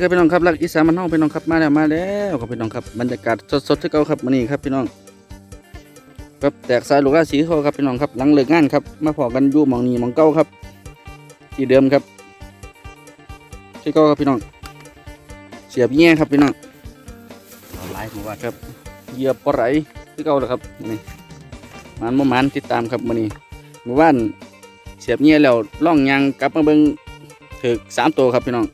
วัสดีครับพี่น้องครับรักอีสานมันห้องพี่น้องครับมาแล้วมาแล้วครับพี่น้องครับบรรยากาศสดๆที่เก่าครับมื้อนี้ครับพี่น้องครับแตกสายลูกราศีเขาครับพี่น้องครับหลังเลิกงานครับมาพอกันยู่มองนี้มองเก่าครับ ที่เดิมครับที่เก่าครับพี่น้อง เสียบแง่ครับพี่น้องเอาไลฟ์มว่าครับเหยียบปลาไหลที่เก่าเลยครับนี่มันบ่มันติดตามครับมื้อนี้เมื่อวานเสียบแง่แล้วล่องยางกลับมาเบิ่งถึกสามตัวครับพี่น้อง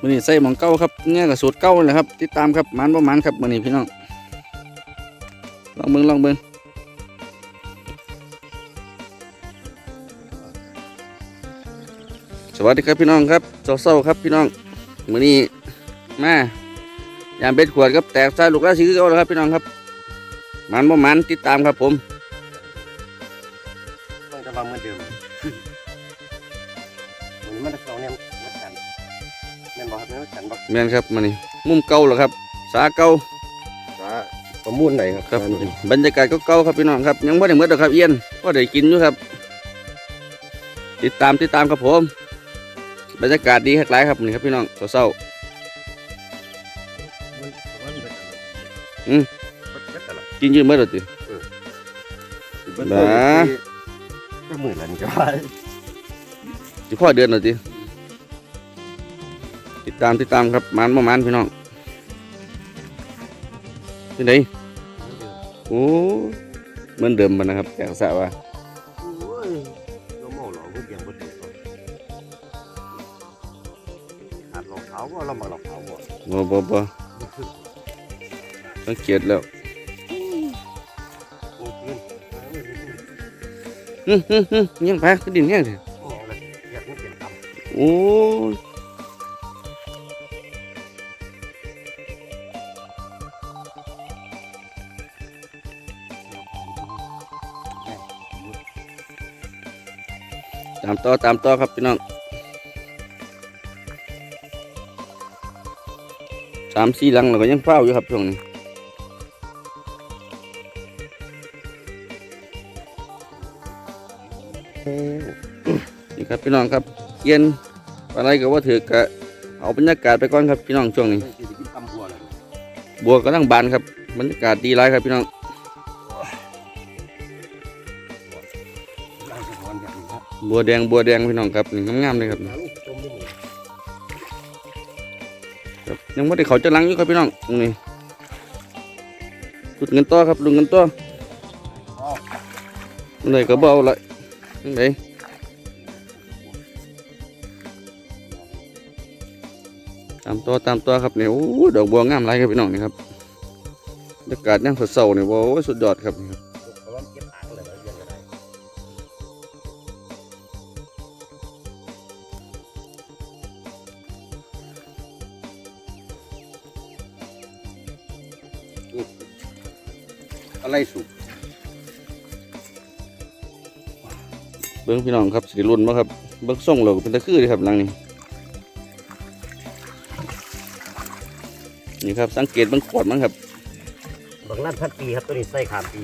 มือนี้ใส่หมองเก้าครับเนี่ยกับสูตรเก้าเลยครับติดตามครับมันประมันครับมือนี้พี่น้องลองเบิ้งลองเบิ้งสวัสดีครับพี่น้องครับเศร้าๆครับพี่น้องมือนี้มายามเบ็ดขวดครับแตกใส่ลูกราศีคือเก่าแล้วครับพี่น้องครับมันประมันติดตามครับผมต้องจะวางเหมือนเดิมมันมันจะสองเนี่ย แม่นบอกครับแม่นกันบอกแม่นครับมือนี้มุมเก่าแล้วครับ สาเก่าสาประมูลไหนครับครับอันนี้บรรยากาศเก่าๆครับพี่น้องครับ ยังไม่ได้หมดหรอกครับเอียนก็ได้กินอยู่ครับ ติดตามติดตามครับผม บรรยากาศดีครับหลายครับนี่ครับพี่น้องเศร้ามันมันเบิดแต่ละอืมเบิดแต่ละๆกินยืนเมื่อไหร่ติเบิดบ้าก็หมื่นละนี่ก็ว่าสิพ่อเดือนหน่อยติ ติดตามติดตามครับมันประมาณพี่น้องที่ไหนโอ้เหมือนเดิมมันนะครับแต่สะว่าโอ้ยเราเมาหลอกเพื่อเพียงเพื่อเดียวขาดรองเท้าว่าเรามาหลอกเท้าบ่บ่บ่บ่สังเกตแล้วโอ้ขึ้นฮึฮึฮึยังไปก็ดินแห้งเถอะโอ้เลยอยากให้เป็นตำโอ้ ตามต่อตามต่อครับพี่น้องสามสี่หลังเราก็ยังเฝ้าอยู่ครับช่วงนี้นี่ครับพี่น้องครับเย็นอะไรก็ว่าถือกะเอาบรรยากาศไปก่อนครับพี่น้องช่วงนี้เฮ้ยสิได้กินตำบัวเลยบัวกำลังบานครับบรรยากาศดีไรครับพี่น้อง บัวแดงบัวแดงพี่น้องครับนี่งามๆเลยครับยังจมไม่หนีครับยังไม่ได้เขาจะลังอยู่ครับพี่น้องตรงนี้ลุดเงินต่อครับลุดเงินต่ออ๋อตรงไหนก็เบเละตรงไหนตามตัวตามตัวครับเนี่ยโอ้ดอกบัวงามไรครับพี่น้องนี่ครับบรรยากาศยังสดเศร้าเนี่ยโอ้ยสุดยอดครับ อะไรสุกเบิ้งพี่น้องครับสิรุ่นมาครับเบิ้งส่งเราเป็นตะคือเลยครับหลังนี้นี่ครับสังเกตเบิ้งขวดมั้งครับบางนั่นพันปีครับตัวนี้ใส่ขามปี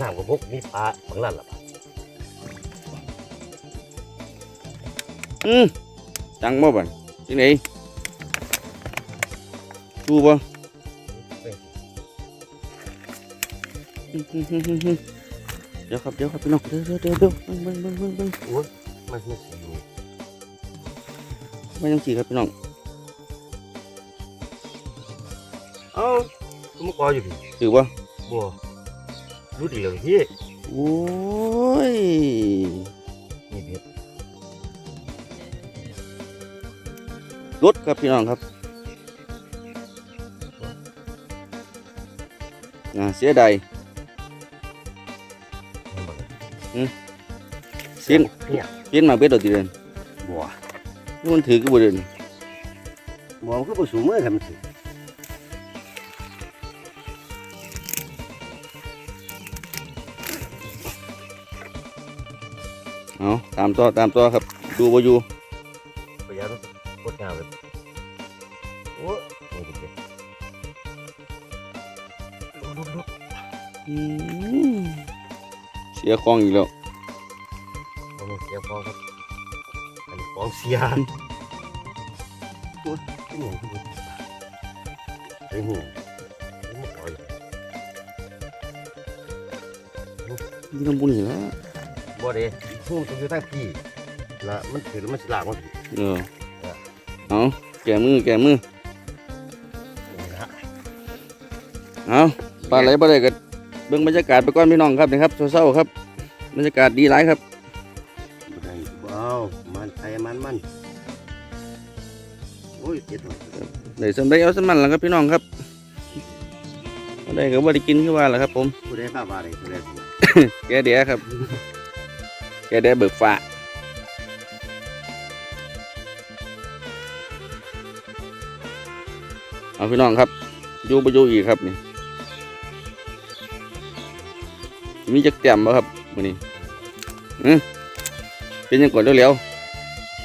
น้ำกับพวกนี่ปลาบางนั่นล่ะอืมจังบ่บันที่ไหนดูบ่ เดี๋ยวครับเดี๋ยวครับพี่น้องเดี๋ยวเดี๋ยวเดี๋ยวเดี๋ยวเบิ่งเบิ่งเบิ่งเบิ่งเบิ่งโอ้ยมันไม่สีอยู่ไม่ต้องสีครับพี่น้องเอ้าคุณมากออยู่พี่ถือบ่บัวรู้ดีเลยพี่โอ้ยนี่เบ็ดรถครับพี่น้องครับน่าเสียดาย บอกเสียนเนี่ยเสียนมาเบ็ดดอกทีเด่นบัวนี่มันถือกี่บ่เด่นบัวมันก็บ่สูงมือครับมันสิเอาตามต่อตามต่อครับ ดูบ่อยู่ประหยัดมันกดงามเลยโอ้นี่เบ็ดลุกลุกลุกอืมเสียของอีกแล้วเดี๋ยวฟองครับอันนี้ฟองเสียโอ้ยไม่หงไม่หงไม่หงไม่หงเอาอยู่นี่น้ำบุญอยู่แล้วบ่เด้หูมันต้องอยู่ตั้งพี่ละมันถือแล้วมันสิลากมันพี่เออเอาแก่มือแก่มือนี่นะฮะเอาปลาไหลปลาไหลก็เบิ่งบรรยากาศไปก่อนพี่น้องครับนะครับเศร้าๆครับ บรรยากาศดีหลายครับบ่ได้เบามันไทยมันมันโอ้ยเจ็ดหน่อยได้สำได้เอาสมันแล้วครับพี่น้องครับบ่ได้ก็บ่ได้กินคือว่าล่ะครับ ผมผู้ใดพาว่าได้ผู้ใดสิมาแกเดียครับ แกเดียเบิกฟ้าเอาพี่น้องครับอยู่บ่อยู่อีกครับนี่ มีจักเตรียมบ่ครับมื้อนี้อือเป็นยังกดเร็ว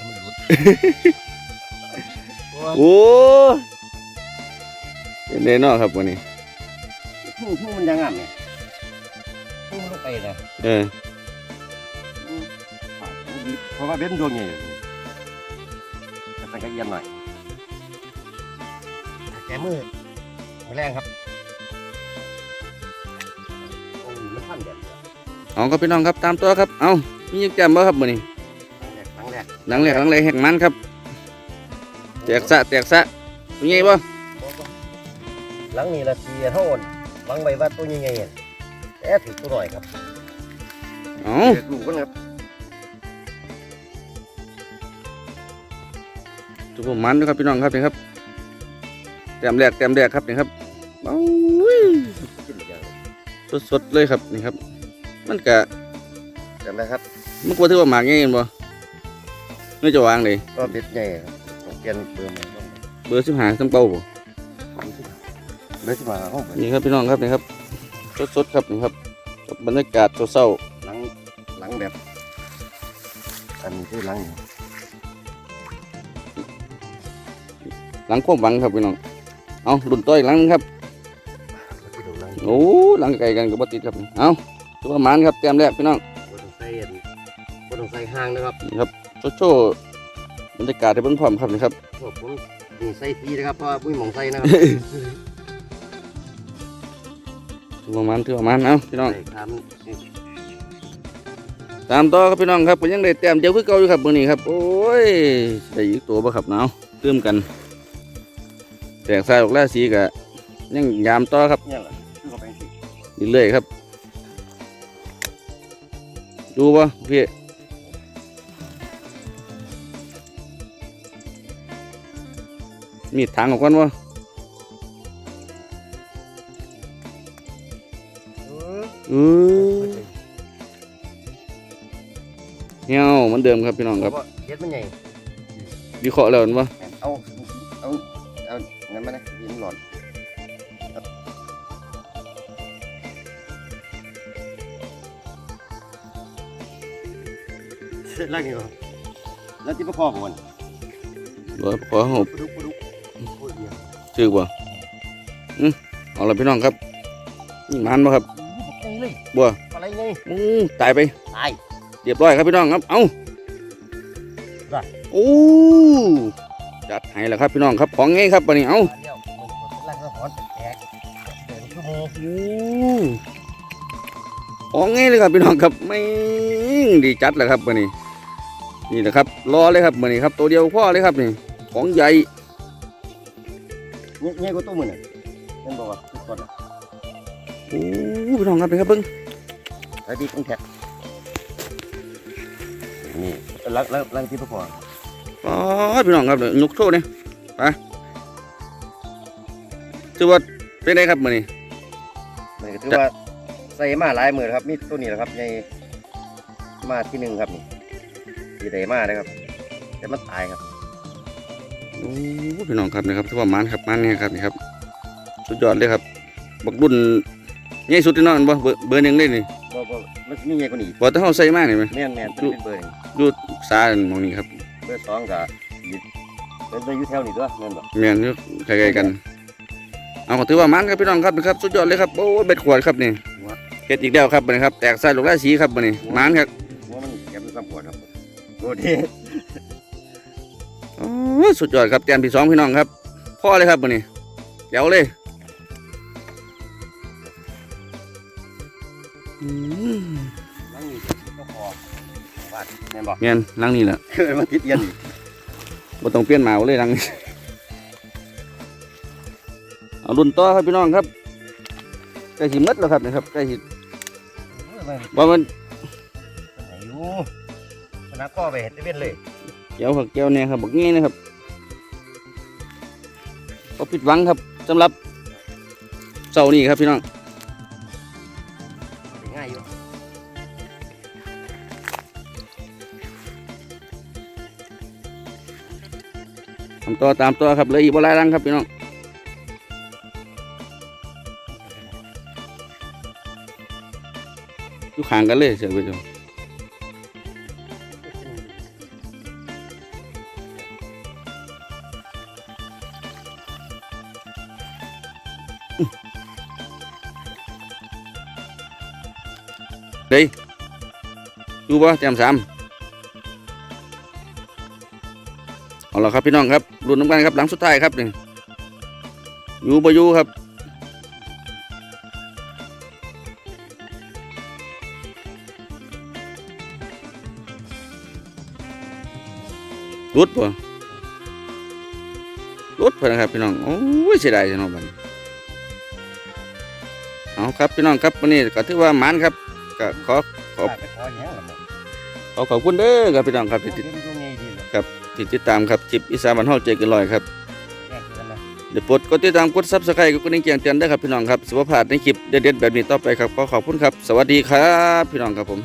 มันหลุดๆโอ้เป็นไดเนาะครับมื้อนี้หูหูมันยังงามเนี่ยหูมันลงไปนะเออเพราะว่าเบ็ดดวงใหญ่กระสังกระเยียมหน่อยแกมือมือแรงครับ อ้ยมันทันแบบเอาครับพี่น้องครับตามตัวครับ เอามีจักเตรียมบ่ครับมื้อนี้ครั้งแรกหลังแรกหลังแรกแหกมันครับแตกสะแตกสะเป็นไงบ่หลังนี้ละทีเท่าอ่อนหลังใบว่าตัวใหญ่ๆอะแต่ถือตัวหน่อยครับเอาถือลูกมันครับทุกคนมันด้วยครับพี่น้องครับนี่ครับแต้มแรกแต้มแรกครับนี่ครับเอาอุ้ยขึ้นมาอย่าง สดๆเลยครับนี่ครับ มันกะจำได้ครับมันกลัวถือว่าหมากง่ายบ่ไม่จะวางเลยก็เบ็ดใหญ่ครับต้องเปลี่ยนเบอร์มันต้องเบอร์สิบห้าสำเป้าบ่เบอร์ที่มาห้องเปิดนี่ครับพี่น้องครับนี่ครับสดๆครับนี่ครับกับบรรยากาศเศร้าหลังหลังแบบอันนี้คือหลังนี่ๆหลังความหวังครับพี่น้องเอารุ่นต้อยหลังนึงครับที่ดูหลัง โอ้หลังไกลกันก็บ่ติดครับเอาถือว่าหมันครับแต้มแรกพี่น้องบนต้องใส่อันบนต้องใส่ห้างนะครับนี่ครับโชว์ๆบรรยากาศให้เบิ่งพร้อมครับนี่ครับพวกผมนี่ใส่ทีนะครับเพราะว่าปุ้ยหมองใส่นะครับถือว่าหมันถือว่าหมันเอาพี่น้องใส่ทำนี่ตามต่อครับพี่น้องครับผมยังได้แต้มเดียวคือเก่าอยู่ครับมื้อนี้ครับ โอ้ยได้อีกตัวบ่ครับเนาะเติมกัน แตกสายออกแล้วสีก็ยังยามต่อครับ เรื่อยๆครับ ดูบ่พี่มีดทางออกก่อนบ่เอออือเหี่ยวเหมือนเดิมครับพี่น้องครับเพาะว่าเฮ็ดมันใหญ่วิเคราะห์แล้วเห็นบ่เล้วไงวะแล้วที่ประคอบมันบ่ขอเฮาปลุกปลุกโอ้ยเดี๋ยวชื่อบ่อือเอาล่ะพี่น้องครับนี่มันบ่ครับไงเลยบ่อะไรไงอู้ตายไปตายเรียบร้อยครับพี่น้องครับ เอ้าได้โอ้จัดให้แล้วครับพี่น้องครับของไงครับวันนี้เอ้ามาแล้วมันกดแรกก็หอนแตกเดินชั่วโมงโอ้ของไงเลยครับพี่น้องครับไม่ดีจัดเลยครับวันนี้ นี่แหละครับรอเลยครับวันนี้ครับตัวเดียวพ่อเลยครับนี่ของใหญ่เนี่ยเนี่ยก็ตู้มือน่ะนั่นบอกว่าทุกคนอะโอ้พี่น้องครับนี่ครับเบิ้งแล้วที่ต้องแท็กนี่ลังลังลังที่ประคอบอ๋อพี่น้องครับเดี๋ยวยกโชว์เนี่ยไปชื่อว่าเป็นไงครับวันนี้มันก็ถือว่าใส่มาหลายมือครับมีตัวนี้แหละครับในมาที่หนึ่งครับนี่ ที่ได้มานะครับ แต่มันตายครับโอ้พี่น้องครับนะครับถือว่ามันครับมันเนี่ยครับนี่ครับ สุดยอดเลยครับ บักรุ่นใหญ่สุดที่น้องบ่เบอร์เบอร์หนึ่งเลยนี่บ่บ่มันมีใหญ่กว่านี้บ่แต่เฮาใส่มานี่ไหมแม่นแม่นเป็นเป็นเบอร์หนึ่งอยู่ซาหมองนี้ครับเบอร์สองก็อยู่เป็นตัวอยู่แถวนี้ด้วยแม่นบ่แม่นอยู่ใกล้ๆกัน เอาก็ถือว่ามันครับพี่น้องครับนะครับ สุดยอดเลยครับโอ้ยเบ็ดขวดครับนี่เฮ็ดอีกแล้วครับบัดนี้ครับ แตกใส่ลูกได้สีครับบัดนี้มันครับว่ามันแก็บเป็นซ้ำปวดครับกูดี โอ้ยสุดยอดครับแต้มที่สองพี่น้องครับพ่อเลยครับวันนี้เดี๋ยวเลยอืมนั่งนี่ก็พอวัดแม่นบอกเมียนนั่งนี่แหละเคยมาติดเอียนอีกบ่ต้องเปลี่ยนหมาวเลยนั่งนี่เอารุ่นต่อครับพี่น้องครับใกล้สิหมดแล้วครับนะครับใกล้สิเออมันว่ามันไหนอยู่ มันนักก็ไปเห็ดได้เว้นเลยเกี่ยวผักแก้วเนี่ยครับบักงี้นะครับก็ผิดหวังครับสำหรับเสาร์นี้ครับพี่น้องง่ายอยู่ทำต่อตามต่อครับเหลยอีกบ่หลายรังครับพี่น้องอยู่ข้างกันเลยเสียไปจ้ะ เฮ้ยดูบ่แจมสามเอาละครับพี่น้องครับรุ่นน้ำกันครับหลังสุดท้ายครับนี่อยู่บ่อยู่ครับรุดป่ะรุดเพื่อนะครับพี่น้องโอ้ยเสียดายจังเนาะบัดนี้ เอาครับพี่น้องครับวันนี้ก็ถือว่าหมานครับก็ขอครับไปขอแห้งแล้วขอขอบคุณเด้อครับพี่น้องครับที่ติดเห็นดูง่ายดีเลยที่ติดตามครับจิบอีสานบ้านเฮาใจเกันลอยครับแยกกันนะเดี๋ยวปลดกดติดตามกดซับสไครต์กดกระดิ่งแจ้งเตือนด้วยครับพี่น้องครับสุภาพในคลิปเด็ดๆแบบนี้ต่อไปครับขอขอบคุณครับ สวัสดีครับ พี่น้องครับผม